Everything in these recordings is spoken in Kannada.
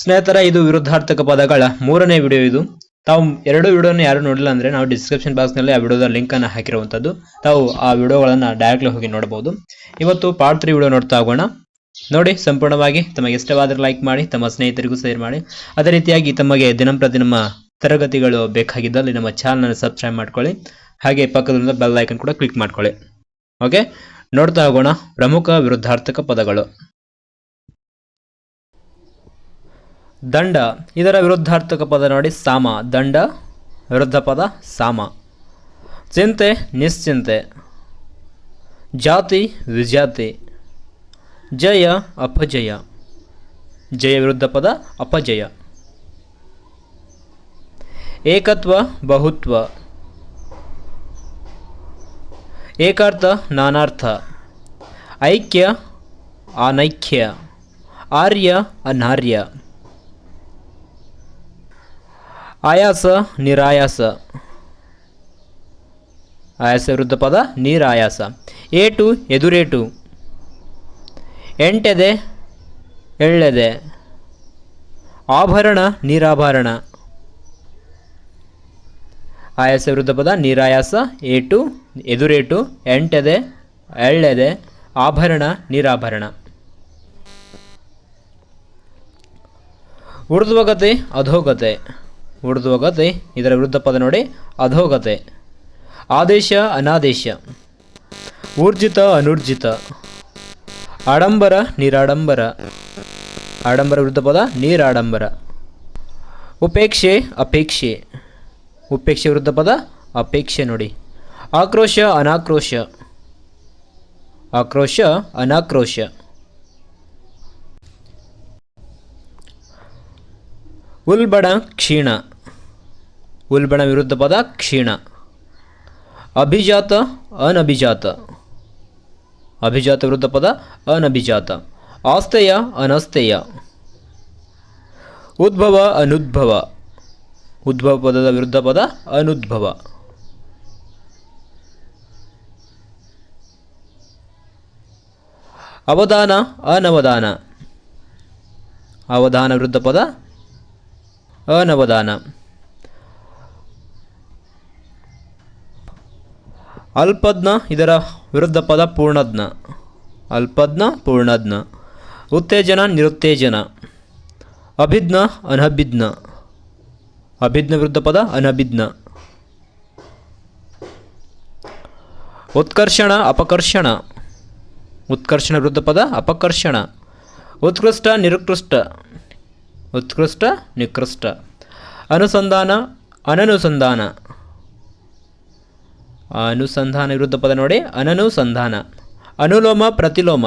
ಸ್ನೇಹಿತರ, ಇದು ವಿರುದ್ಧಾರ್ಥಕ ಪದಗಳ ಮೂರನೇ ವಿಡಿಯೋ ಇದು. ತಾವು ಎರಡು ವಿಡಿಯೋನ ಯಾರು ನೋಡಿಲ್ಲ ಅಂದ್ರೆ ನಾವು ಡಿಸ್ಕ್ರಿಪ್ಷನ್ ಬಾಕ್ಸ್ನಲ್ಲಿ ಆ ವಿಡಿಯೋದ ಲಿಂಕ್ ಅನ್ನು ಹಾಕಿರುವಂತದ್ದು. ತಾವು ಆ ವಿಡಿಯೋಗಳನ್ನ ಡೈರೆಕ್ಟ್ಲಿ ಹೋಗಿ ನೋಡಬಹುದು ಇವತ್ತು ಪಾರ್ಟ್ ತ್ರೀ ವಿಡಿಯೋ ನೋಡ್ತಾ ಹೋಗೋಣ. ನೋಡಿ, ಸಂಪೂರ್ಣವಾಗಿ ತಮಗೆ ಇಷ್ಟವಾದರೆ ಲೈಕ್ ಮಾಡಿ, ತಮ್ಮ ಸ್ನೇಹಿತರಿಗೂ ಶೇರ್ ಮಾಡಿ. ಅದೇ ರೀತಿಯಾಗಿ ತಮಗೆ ದಿನಂಪ್ರತಿ ನಮ್ಮ ತರಗತಿಗಳು ಬೇಕಾಗಿದ್ದಲ್ಲಿ ನಮ್ಮ ಚಾನಲ್ ಸಬ್ಸ್ಕ್ರೈಬ್ ಮಾಡ್ಕೊಳ್ಳಿ. ಹಾಗೆ ಪಕ್ಕದಿಂದ ಬೆಲ್ ಐಕನ್ ಕೂಡ ಕ್ಲಿಕ್ ಮಾಡ್ಕೊಳ್ಳಿ. ಓಕೆ ನೋಡ್ತಾ ಹೋಗೋಣ ಪ್ರಮುಖ ವಿರುದ್ಧಾರ್ಥಕ ಪದಗಳು. ದಂಡ. ಇದರ ವಿರುದ್ಧಾರ್ಥಕ ಪದ ನೋಡಿ, ಸಾಮ. ದಂಡ, ವಿರುದ್ಧ ಪದ, ಸಾಮ. ಚಿಂತೆ, ನಿಶ್ಚಿಂತೆ. ಜಾತಿ, ವಿಜಾತಿ. ಜಯ, ಅಪಜಯ. ಜಯ ವಿರುದ್ಧ ಪದ, ಅಪಜಯ. ಏಕತ್ವ, ಬಹುತ್ವ. ಏಕಾರ್ಥ, ನಾನಾರ್ಥ. ಐಕ್ಯ, ಅನೈಕ್ಯ. ಆರ್ಯ, ಅನಾರ್ಯ. ಆಯಾಸ, ನಿರಾಯಾಸ. ಆಯಾಸ ವಿರುದ್ಧ ಪದ, ನೀರಾಯಾಸ. ಏಟು, ಎದುರೇಟು. ಎಂಟೆದೆ, ಎಳ್ಳೆದೆ. ಆಭರಣ, ನೀರಾಭರಣ. ಆಯಾಸ ವಿರುದ್ಧ ಪದ, ನೀರಾಯಾಸ. ಏಟು, ಎದುರೇಟು. ಎಂಟೆದೆ, ಎಳ್ಳೆದೆ. ಆಭರಣ, ನೀರಾಭರಣ. ಊರ್ಧ್ವಗತೆ ಅಧೋಗತೆ. ಊರ್ಧ್ವಗತೆ ಇದರ ವಿರುದ್ಧ ಪದ ನೋಡಿ, ಅಧೋಗತೆ. ಆದೇಶ, ಅನಾದೇಶ. ಊರ್ಜಿತ, ಅನೂರ್ಜಿತ. ಆಡಂಬರ, ನಿರಾಡಂಬರ. ಆಡಂಬರ ವಿರುದ್ಧ ಪದ, ನೀರಾಡಂಬರ. ಉಪೇಕ್ಷೆ, ಅಪೇಕ್ಷೆ. ಉಪೇಕ್ಷೆ ವಿರುದ್ಧ ಪದ, ಅಪೇಕ್ಷೆ ನೋಡಿ. ಆಕ್ರೋಶ, ಅನಾಕ್ರೋಶ. ಆಕ್ರೋಶ, ಅನಾಕ್ರೋಶ. ಉಲ್ಬಣ ಕ್ಷೀಣ. ಉಲ್ಬಣ ವಿರುದ್ಧ ಪದ ಕ್ಷೀಣ. ಅಭಿಜಾತ, ಅನಭಿಜಾತ. ಅಭಿಜಾತ ವಿರುದ್ಧ ಪದ ಅನಭಿಜಾತ. ಆಸ್ತೆಯ ಅನಸ್ತೆಯ ಉದ್ಭವ, ಅನುದ್ಭವ. ಉದ್ಭವ ಪದದ ವಿರುದ್ಧ ಪದ ಅನುದ್ಭವ. ಅವಧಾನ, ಅನವಧಾನ. ಅವಧಾನ ವಿರುದ್ಧ ಪದ ಅನವಧಾನ. ಅಲ್ಪಜ್ಞ ಇದರ ವಿರುದ್ಧ ಪದ ಪೂರ್ಣಜ್ಞ ಅಲ್ಪಜ್ಞ ಪೂರ್ಣಜ್ಞ ಉತ್ತೇಜನ ನಿರುತ್ತೇಜನ. ಅಭಿಜ್ಞ ಅನಭಿಜ್ಞ ಅಭಿಜ್ಞ ವಿರುದ್ಧ ಪದ ಅನಭಿಜ್ಞ ಉತ್ಕರ್ಷಣ ಅಪಕರ್ಷಣ. ಉತ್ಕರ್ಷಣ ವಿರುದ್ಧ ಪದ ಅಪಕರ್ಷಣ. ಉತ್ಕೃಷ್ಟ ನಿರುತ್ಕೃಷ್ಟ. ಉತ್ಕೃಷ್ಟ ನಿಕೃಷ್ಟ. ಅನುಸಂಧಾನ, ಅನನುಸಂಧಾನ. ಅನುಸಂಧಾನ ವಿರುದ್ಧ ಪದ ನೋಡಿ, ಅನನುಸಂಧಾನ. ಅನುಲೋಮ, ಪ್ರತಿಲೋಮ.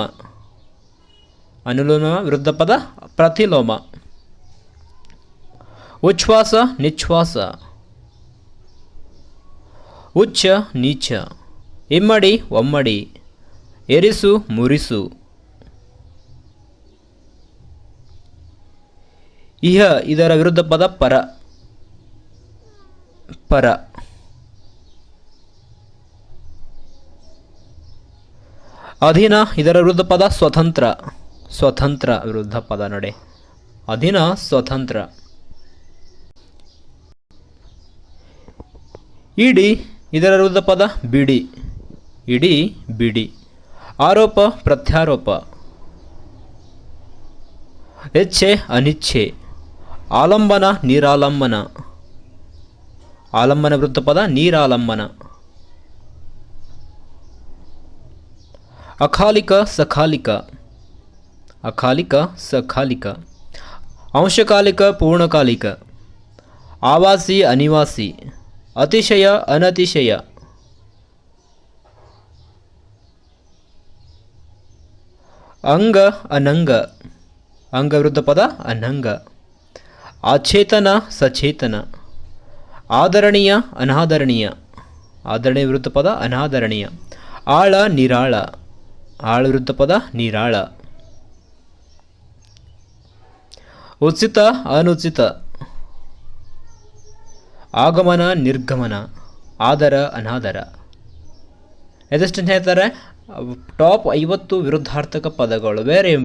ಅನುಲೋಮ ವಿರುದ್ಧ ಪದ, ಪ್ರತಿಲೋಮ. ಉಚ್ಛ್ವಾಸ, ನಿಚ್ಛ್ವಾಸ. ಉಚ್ಚ ನೀಚ ಇಮ್ಮಡಿ, ಒಮ್ಮಡಿ. ಎರಿಸು, ಮುರಿಸು. ಇಹ ಇದರ ವಿರುದ್ಧ ಪದ ಪರ. ಪರ. ಅಧೀನ ಇದರ ವಿರುದ್ಧ ಪದ ಸ್ವತಂತ್ರ. ಸ್ವತಂತ್ರ ವಿರುದ್ಧ ಪದ ನಡೆ. ಅಧೀನ ಸ್ವತಂತ್ರ. ಇಡಿ ಇದರ ವಿರುದ್ಧ ಪದ ಬಿಡಿ. ಇಡಿ ಬಿಡಿ. ಆರೋಪ ಪ್ರತ್ಯಾರೋಪ. ಹೆಚ್ಚೆ ಅನಿಚ್ಛೆ. ಆಲಂಬನ ನೀರಾಲಂಬನ. ಆಲಂಬನ ವಿರುದ್ಧ ಪದ ನೀರಾಲಂಬನ. ಅಖಾಲಿಕ ಸಖಾಲಿಕ ಅಖಾಲಿಕ ಸಖಾಲಿಕ ಅಂಶಕಾಲಿಕ ಪೂರ್ಣಕಾಲಿಕ. ಆವಾಸಿ ಅನಿವಾಸಿ. ಅತಿಶಯ ಅನತಿಶಯ. ಅಂಗ ಅನಂಗ. ಅಂಗ ವಿರುದ್ಧ ಪದ ಅನಂಗ. ಆಚೇತನ ಸಚೇತನ. ಆದರಣೀಯ ಅನಾದರಣೀಯ. ಆದರಣೀಯ ವಿರುದ್ಧ ಪದ ಅನಾದರಣೀಯ. ಆಳ ನಿರಾಳ. ಆಳ ವಿರುದ್ಧ ಪದ ನಿರಾಳ. ಉಚಿತ ಅನುಚಿತ. ಆಗಮನ ನಿರ್ಗಮನ. ಆದರ ಅನಾದರ. ಇದಷ್ಟು ಹೇಳ್ತಾರೆ? ಟಾಪ್ ಐವತ್ತು ವಿರುದ್ಧಾರ್ಥಕ ಪದಗಳು. ವೆರಿ